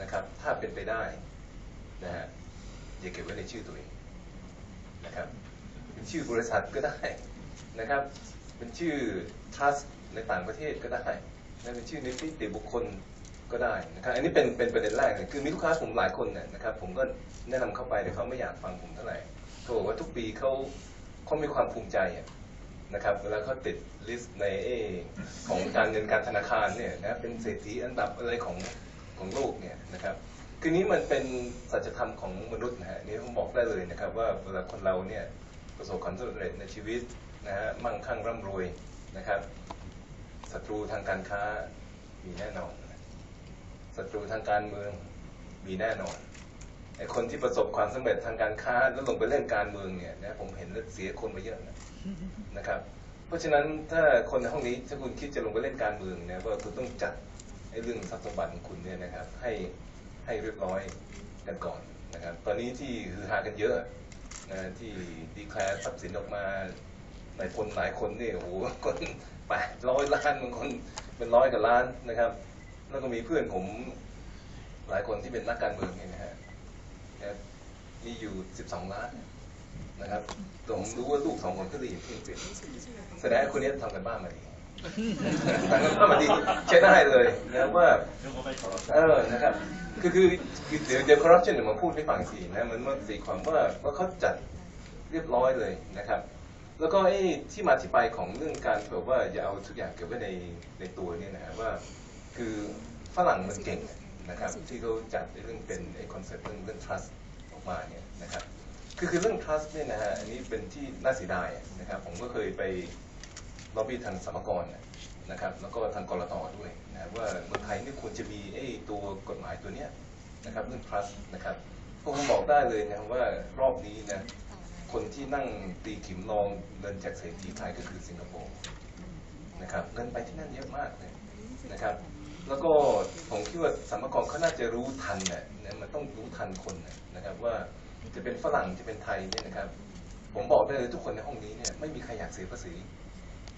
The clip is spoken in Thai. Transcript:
นะครับ ถ้าเป็นไปได้นะฮะอย่าเก็บไว้ในชื่อตัวเองนะครับเป็นชื่อบริษัทก็ได้นะครับ เป็นชื่อ trust ในต่างประเทศก็ได้นะเป็นชื่อในนิติบุคคลก็ได้นะครับ อันนี้เป็นเป็นประเด็นแรกเลยคือมีลูกค้าผมหลายคนเนี่ยนะครับ ผมก็แนะนำเข้าไปแต่เขาไม่อยากฟังผมเท่าไหร่เขาบอกว่าทุกปีเขาเขามีความภูมิใจนะครับเวลาเขาติดลิสต์ในเอของการเงินการธนาคารเนี่ยนะเป็นเศรษฐีอันดับอะไรของ ของโลกเนี่ยนะครับคือนี้มันเป็นสัจธรรมของมนุษย์นะฮะนี่ผมบอกได้เลยนะครับ ว่าเวลาคนเราเนี่ยประสบความสำเร็จในชีวิตนะฮะมั่งคั่งร่ำรวยนะครับศัตรูทางการค้ามีแน่นอนศัตรูทางการเมืองมีแน่นอนไอ้คนที่ประสบความสำเร็จทางการค้าแล้วลงไปเล่นการเมืองเนี่ยนะผมเห็นแล้วเสียคนไปเยอะนะนะครับ เพราะฉะนั้นถ้าคนในห้องนี้ถ้าคุณคิดจะลงไปเล่นการเมืองเนี่ยว่าคุณต้องจัด เรื่องทรัพย์สมบัติของคุณเนี่ยนะครับให้ให้เรียบร้อยกันก่อนนะครับ ตอนนี้ที่ฮือฮากันเยอะนะที่ดีแคลร์ทรัพย์สินออกมาหลายคนหลายคนเนี่ยโอ้โหคนแปดร้อยล้านบางคนเป็นร้อยกว่าล้านนะครับ แล้วก็มีเพื่อนผมหลายคนที่เป็นนักการเมืองเนี่ยนะฮะนะมีอยู่12ล้านนะครับผมรู้ว่าลูกสองคนก็เรียนที่อังกฤษแสดงคนนี้ทำกันบ้านมาดี กันบ้ามาดีใช้ได้เลยนะว่าเออนะครับคือคือคือเดี๋ยวเดี๋ยวคอร์รัปชันเดี๋ยวมาพูดให้ฟังทีนะมันมันสีความว่าว่าเขาจัดเรียบร้อยเลยนะครับ แล้วก็ไอ้ที่มาที่ไปของเรื่องการแบบว่าอย่าเอาทุกอย่างเก็บไว้ในในตัวเนี่ยนะว่า คือฝรั่งมันเก่งนะครับ ที่เขาจัดเรื่องเป็นไอ้คอนเซ็ปต์เรื่องเรื่อง trust ออกมาเนี่ยนะครับคือคือเรื่อง trust เนี่ยนะฮะอันนี้เป็นที่น่าเสียดายนะครับผมก็เคยไป ล็อบบี้ทางสมกรนะครับแล้วก็ทางกรตด้วยนะว่าเมืองไทยนี่ควรจะมีไอ้ตัวกฎหมายตัวเนี้ยนะครับเรื่อง trust นะครับผมบอกได้เลยนะว่ารอบนี้นะคนที่นั่งตีขิมลองเงินจากเศรษฐีไทยก็คือสิงคโปร์นะครับเงินไปที่นั่นเยอะมากเลยนะครับ แล้วก็ผมคิดว่าสมกรเขาน่าจะรู้ทันนะนะมันต้องรู้ทันคนนะนะครับว่าจะเป็นฝรั่งจะเป็นไทยเนี่ยนะครับ ผมบอกได้เลยทุกคนในห้องนี้เนี่ยไม่มีใครอยากเสียภาษี